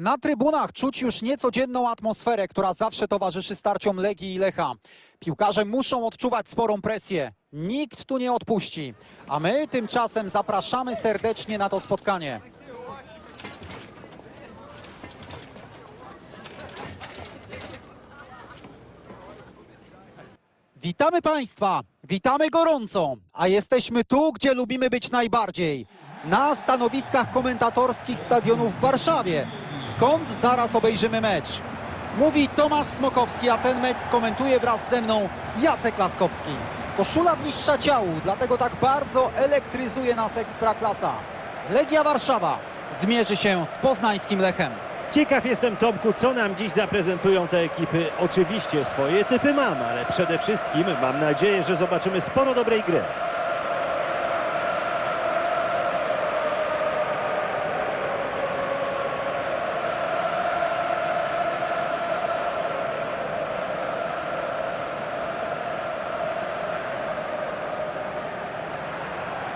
Na trybunach czuć już niecodzienną atmosferę, która zawsze towarzyszy starciom Legii i Lecha. Piłkarze muszą odczuwać sporą presję. Nikt tu nie odpuści. A my tymczasem zapraszamy serdecznie na to spotkanie. Witamy Państwa, witamy gorąco, a jesteśmy tu, gdzie lubimy być najbardziej. Na stanowiskach komentatorskich stadionu w Warszawie, skąd zaraz obejrzymy mecz. Mówi Tomasz Smokowski, a ten mecz skomentuje wraz ze mną Jacek Laskowski. Koszula bliższa ciału, dlatego tak bardzo elektryzuje nas Ekstraklasa. Legia Warszawa zmierzy się z poznańskim Lechem. Ciekaw jestem, Tomku, co nam dziś zaprezentują te ekipy. Oczywiście swoje typy mam, ale przede wszystkim mam nadzieję, że zobaczymy sporo dobrej gry.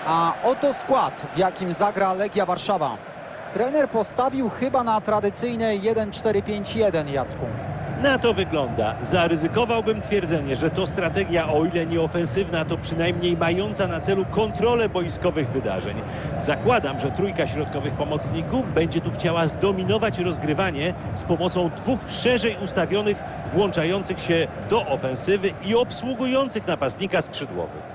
A oto skład, w jakim zagra Legia Warszawa. Trener postawił chyba na tradycyjne 1-4-5-1, Jacku. Na to wygląda. Zaryzykowałbym twierdzenie, że to strategia, o ile nie ofensywna, to przynajmniej mająca na celu kontrolę boiskowych wydarzeń. Zakładam, że trójka środkowych pomocników będzie tu chciała zdominować rozgrywanie z pomocą dwóch szerzej ustawionych, włączających się do ofensywy i obsługujących napastnika skrzydłowych.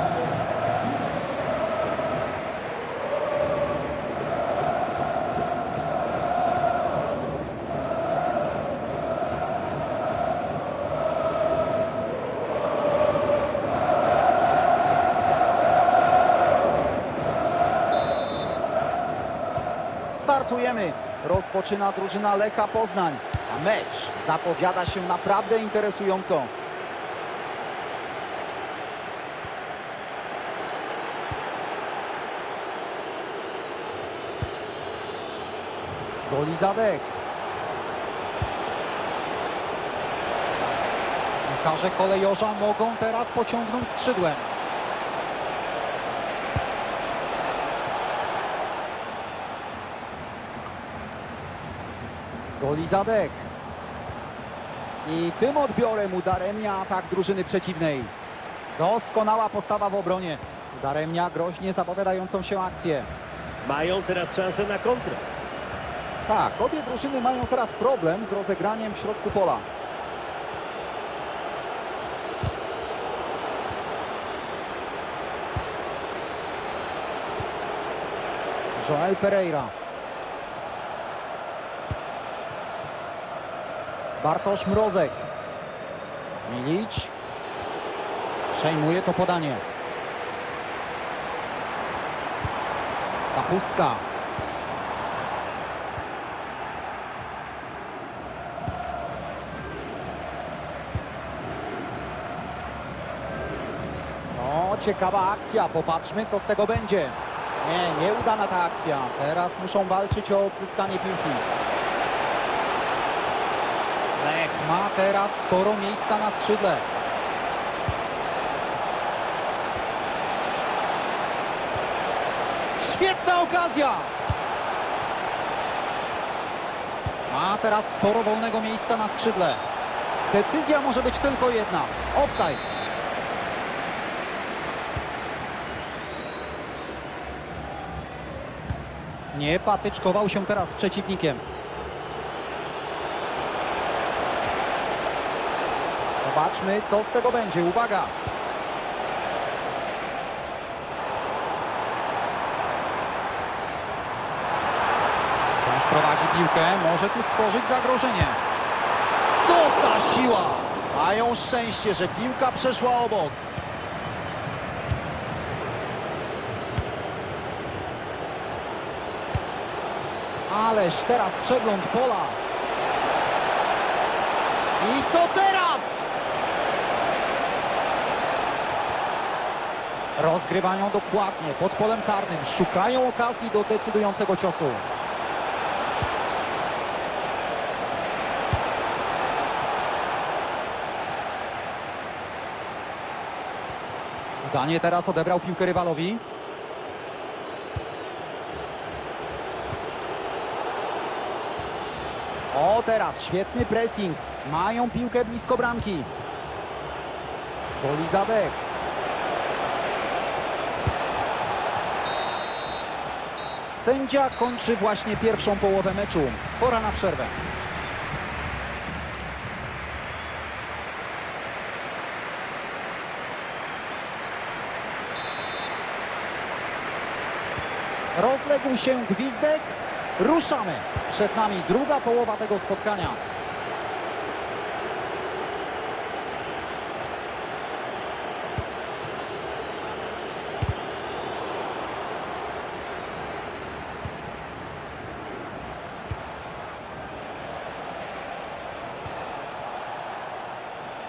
Rozpoczyna drużyna Lecha Poznań. A mecz zapowiada się naprawdę interesująco. Goli zadech. Piłkarze kolejorza mogą teraz pociągnąć skrzydłem. Goli zadech. I tym odbiorem udaremnia atak drużyny przeciwnej. Doskonała postawa w obronie. Udaremnia groźnie zapowiadającą się akcję. Mają teraz szansę na kontrę. Tak, obie drużyny mają teraz problem z rozegraniem w środku pola. Joel Pereira. Bartosz Mrozek. Milic. Przejmuje to podanie. Kapustka. No, ciekawa akcja. Popatrzmy, co z tego będzie. Nie, nieudana ta akcja. Teraz muszą walczyć o odzyskanie piłki. Lech ma teraz sporo miejsca na skrzydle. Świetna okazja! Ma teraz sporo wolnego miejsca na skrzydle. Decyzja może być tylko jedna. Offside. Nie patyczkował się teraz z przeciwnikiem. Zobaczmy, co z tego będzie. Uwaga! Wciąż prowadzi piłkę, może tu stworzyć zagrożenie. Co za siła! Mają szczęście, że piłka przeszła obok. Ależ teraz przegląd pola. I co teraz? Rozgrywają dokładnie pod polem karnym. Szukają okazji do decydującego ciosu. Udanie teraz odebrał piłkę rywalowi. O, teraz świetny pressing. Mają piłkę blisko bramki. Boli zadech. Sędzia kończy właśnie pierwszą połowę meczu. Pora na przerwę. Rozległ się gwizdek. Ruszamy. Przed nami druga połowa tego spotkania.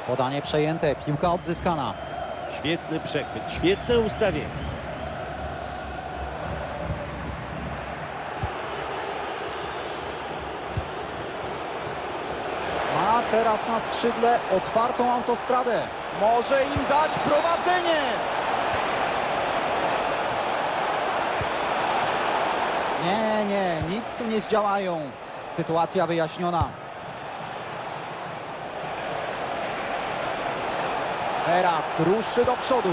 Podanie przejęte, piłka odzyskana. Świetny przechwyt, świetne ustawienie. Ma teraz na skrzydle otwartą autostradę. Może im dać prowadzenie. Nie, nie, nic tu nie zdziałają. Sytuacja wyjaśniona. Teraz ruszy do przodu.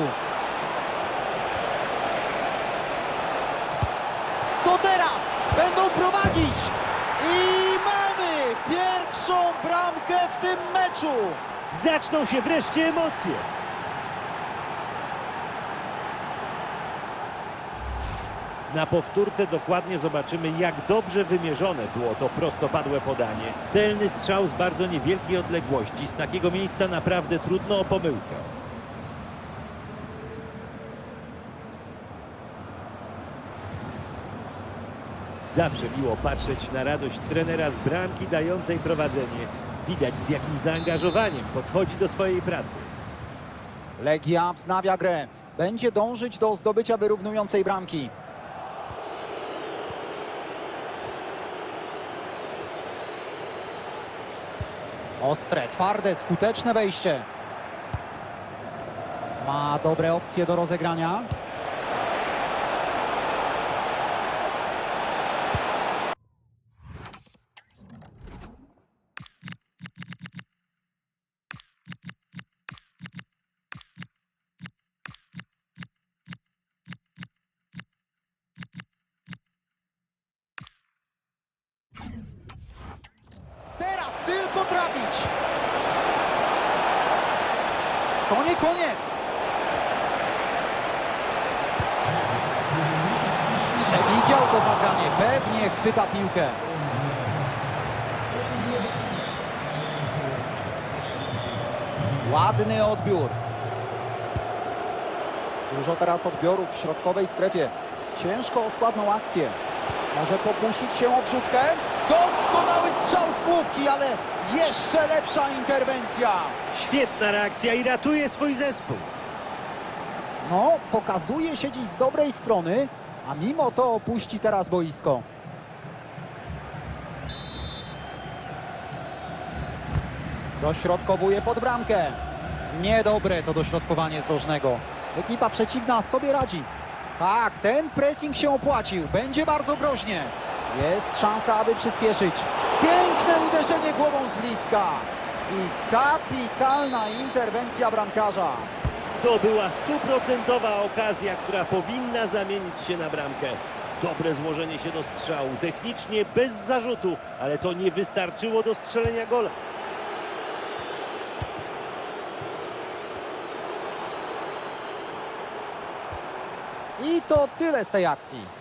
Co teraz? Będą prowadzić! I mamy pierwszą bramkę w tym meczu! Zaczną się wreszcie emocje. Na powtórce dokładnie zobaczymy, jak dobrze wymierzone było to prostopadłe podanie. Celny strzał z bardzo niewielkiej odległości. Z takiego miejsca naprawdę trudno o pomyłkę. Zawsze miło patrzeć na radość trenera z bramki dającej prowadzenie. Widać z jakim zaangażowaniem podchodzi do swojej pracy. Legia wznawia grę. Będzie dążyć do zdobycia wyrównującej bramki. Ostre, twarde, skuteczne wejście. Ma dobre opcje do rozegrania. Teraz tylko trafić. To nie koniec. Przewidział to zagranie. Pewnie chwyta piłkę. Ładny odbiór. Dużo teraz odbiorów w środkowej strefie. Ciężko o składną akcję. Może pokusić się o wrzutkę. Doskonały strzał z główki, ale jeszcze lepsza interwencja. Świetna reakcja i ratuje swój zespół. No, pokazuje się dziś z dobrej strony, a mimo to opuści teraz boisko. Dośrodkowuje pod bramkę. Niedobre to dośrodkowanie z rożnego. Ekipa przeciwna sobie radzi. Tak, ten pressing się opłacił. Będzie bardzo groźnie. Jest szansa, aby przyspieszyć. Piękne uderzenie głową z bliska. I kapitalna interwencja bramkarza. To była stuprocentowa okazja, która powinna zamienić się na bramkę. Dobre złożenie się do strzału, technicznie bez zarzutu, ale to nie wystarczyło do strzelenia gola. I to tyle z tej akcji.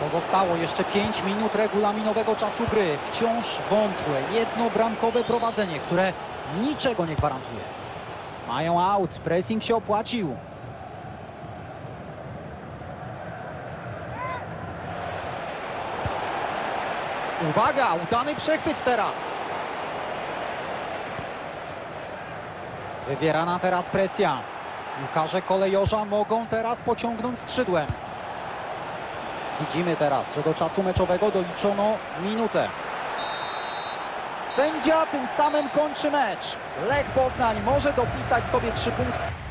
Pozostało jeszcze 5 minut regulaminowego czasu gry. Wciąż wątłe, jednobramkowe prowadzenie, które niczego nie gwarantuje. Mają aut, pressing się opłacił. Uwaga, udany przechwyt teraz. Wywierana teraz presja. Piłkarze kolejorza mogą teraz pociągnąć skrzydłem. Widzimy teraz, że do czasu meczowego doliczono minutę. Sędzia tym samym kończy mecz. Lech Poznań może dopisać sobie trzy punkty.